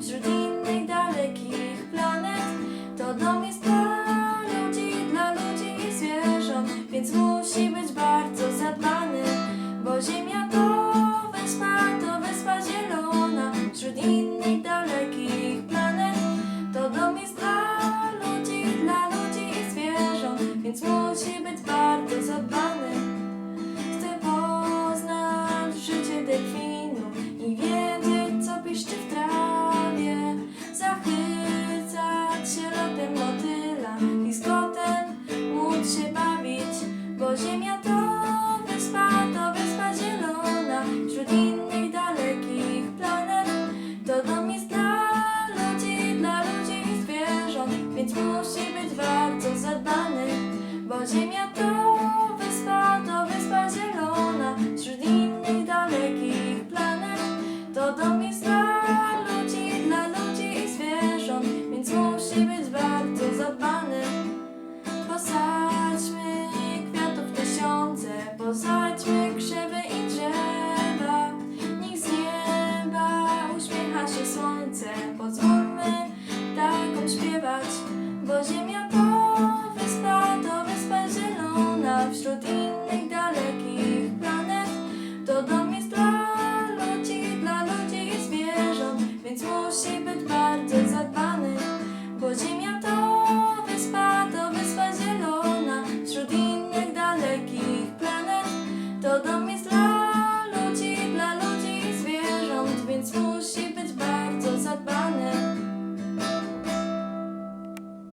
wśród innych dalekich planet. To dom jest dla ludzi, dla ludzi i zwierząt, więc musi być bardzo zadbany, bo Ziemia to wyspa, to wyspa Ziemia. ziemia to wyspa, to wyspa zielona. Wśród innych dalekich planet To dom jest dla ludzi, dla ludzi i zwierząt Więc musi być bardzo zadbany Bo ziemia to wyspa, to wyspa zielona. Wśród innych dalekich planet To dom jest dla 무엇이며